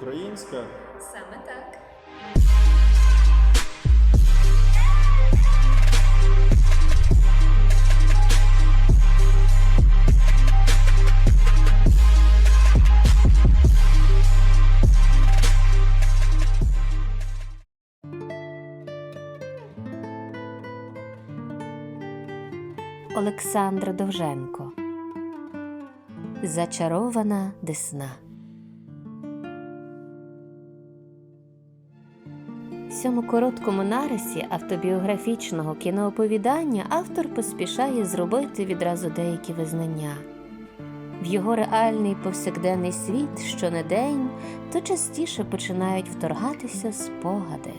українська. Саме так. Олександра Довженко Зачарована десна. Цьому короткому нарисі автобіографічного кінооповідання автор поспішає зробити відразу деякі визнання. В його реальний повсякденний світ щонедень то частіше починають вторгатися спогади.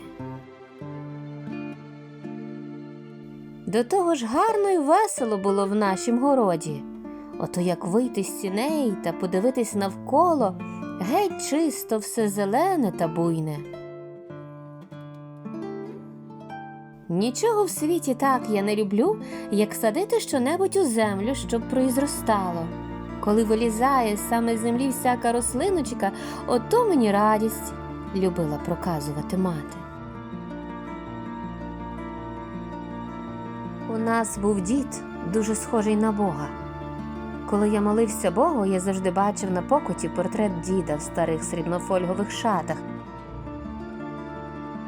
До того ж гарно й весело було в нашім городі. Ото як вийти з сіней та подивитись навколо, геть чисто все зелене та буйне. Нічого в світі так я не люблю, як садити щонебудь у землю, щоб произростало. Коли вилізає саме з землі всяка рослиночка, ото мені радість, любила проказувати мати. У нас був дід, дуже схожий на Бога. Коли я молився Богу, я завжди бачив на покоті портрет діда в старих срібнофольгових шатах.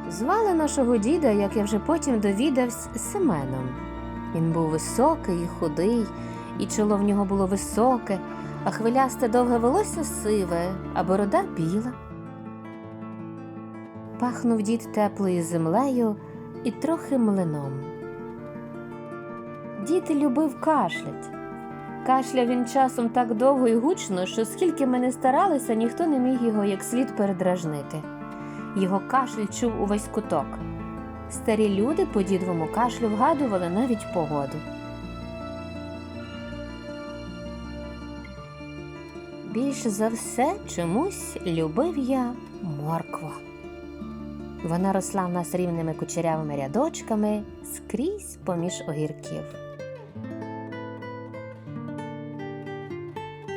Звали нашого діда, як я вже потім довідався, Семеном. Він був високий і худий, і чоло в нього було високе, а хвилясте довге волосся сиве, а борода біла. Пахнув дід теплою землею і трохи млином. Дід любив кашлять. Кашляв він часом так довго і гучно, що скільки ми не старалися, ніхто не міг його як слід передражнити. Його кашель чув увесь куток. Старі люди по дідовому кашлю вгадували навіть погоду. Більше за все чомусь любив я моркву. Вона росла в нас рівними кучерявими рядочками скрізь поміж огірків.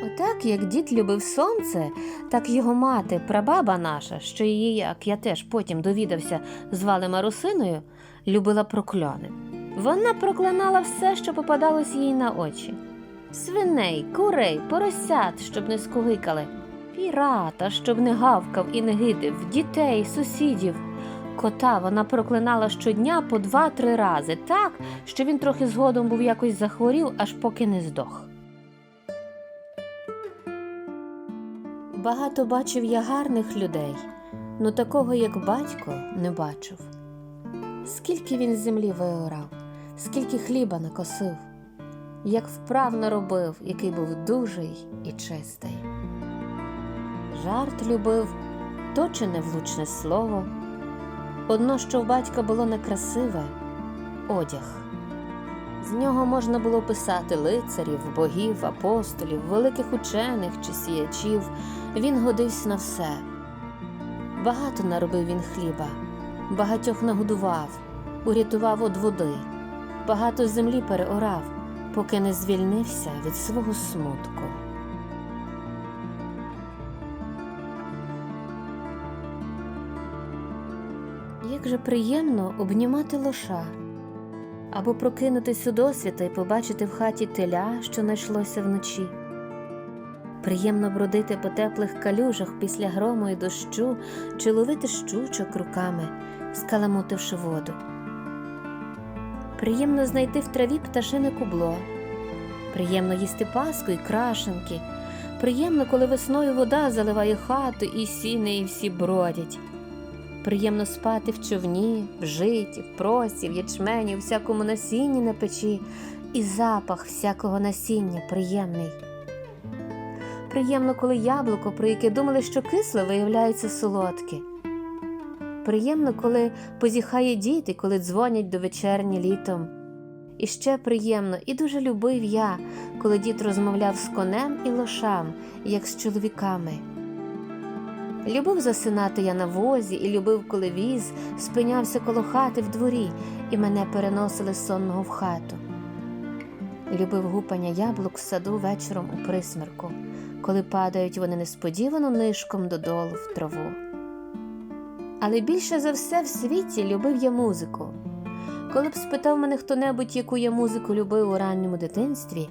Отак, як дід любив сонце, так його мати, прабаба наша, що її, як я теж потім довідався, звали Марусиною, любила прокляни. Вона проклинала все, що попадалось їй на очі: свиней, курей, поросят, щоб не скугикали, пірата, щоб не гавкав і не гидив, дітей, сусідів. Кота вона проклинала щодня по два-три рази, так, що він трохи згодом був якось захворів, аж поки не здох. Багато бачив я гарних людей, ну такого, як батько, не бачив. Скільки він землі виорав, скільки хліба накосив, як вправно робив, який був дужий і чистий. Жарт любив, то чи не влучне слово. Одно, що в батька було некрасиве одяг. З нього можна було писати лицарів, богів, апостолів, великих учених чи сіячів. Він годився на все. Багато наробив він хліба, багатьох нагодував, урятував од води, багато землі переорав, поки не звільнився від свого смутку. Як же приємно обнімати лоша або прокинутись у досвіта і побачити в хаті теля, що знайшлося вночі. Приємно бродити по теплих калюжах після грому і дощу чи ловити щучок руками, скаламутивши воду. Приємно знайти в траві пташине кубло. Приємно їсти паску і крашенки. Приємно, коли весною вода заливає хату і сіни, і всі бродять. Приємно спати в човні, в житі, в просі, в ячмені, в всякому насінні на печі, і запах всякого насіння приємний. Приємно, коли яблуко, про яке думали, що кисле, виявляється солодке. Приємно, коли позіхає діти, коли дзвонять до вечерні літом. І ще приємно, і дуже любив я, коли дід розмовляв з конем і лошам, як з чоловіками. Любив засинати я на возі і любив, коли віз спинявся коло хати в дворі, і мене переносили сонного в хату. Любив гупання яблук в саду вечором у присмерку, коли падають вони несподівано нишком додолу в траву. Але більше за все в світі любив я музику. Коли б спитав мене хто-небудь, яку я музику любив у ранньому дитинстві,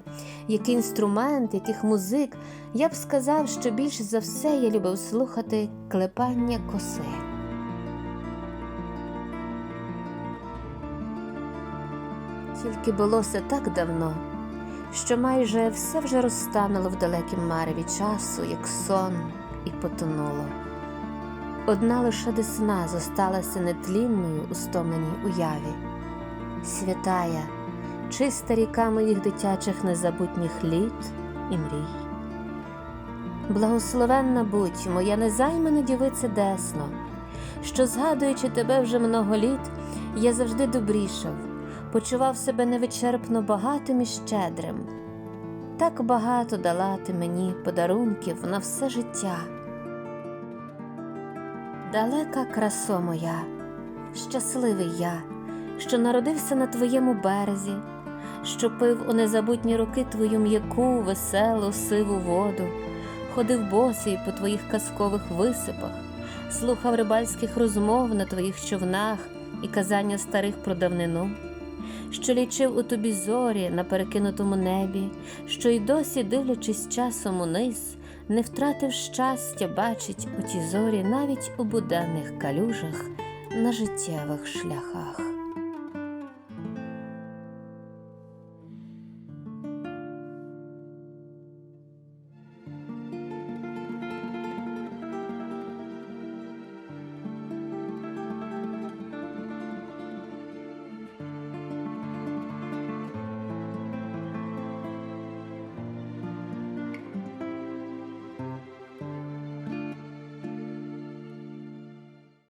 який інструмент, яких музик, я б сказав, що більше за все я любив слухати клепання коси. Тільки було все так давно, що майже все вже розтануло в далекім мареві часу, як сон, і потонуло. Одна лише десна зосталася нетлінною у стомленій уяві. Святая, чиста ріка моїх дитячих незабутніх літ і мрій. Благословенна будь, моя незаймана дівице десно, що, згадуючи тебе вже много літ, я завжди добрішав, почував себе невичерпно багатим і щедрим. Так багато дала ти мені подарунків на все життя. Далека красо моя, щасливий я, що народився на твоєму березі, що пив у незабутні роки твою м'яку, веселу, сиву воду, ходив босий по твоїх казкових висипах, слухав рибальських розмов на твоїх човнах і казання старих про давнину, що лічив у тобі зорі на перекинутому небі, що й досі, дивлячись часом униз, не втратив щастя бачить у ті зорі навіть у буденних калюжах на життєвих шляхах.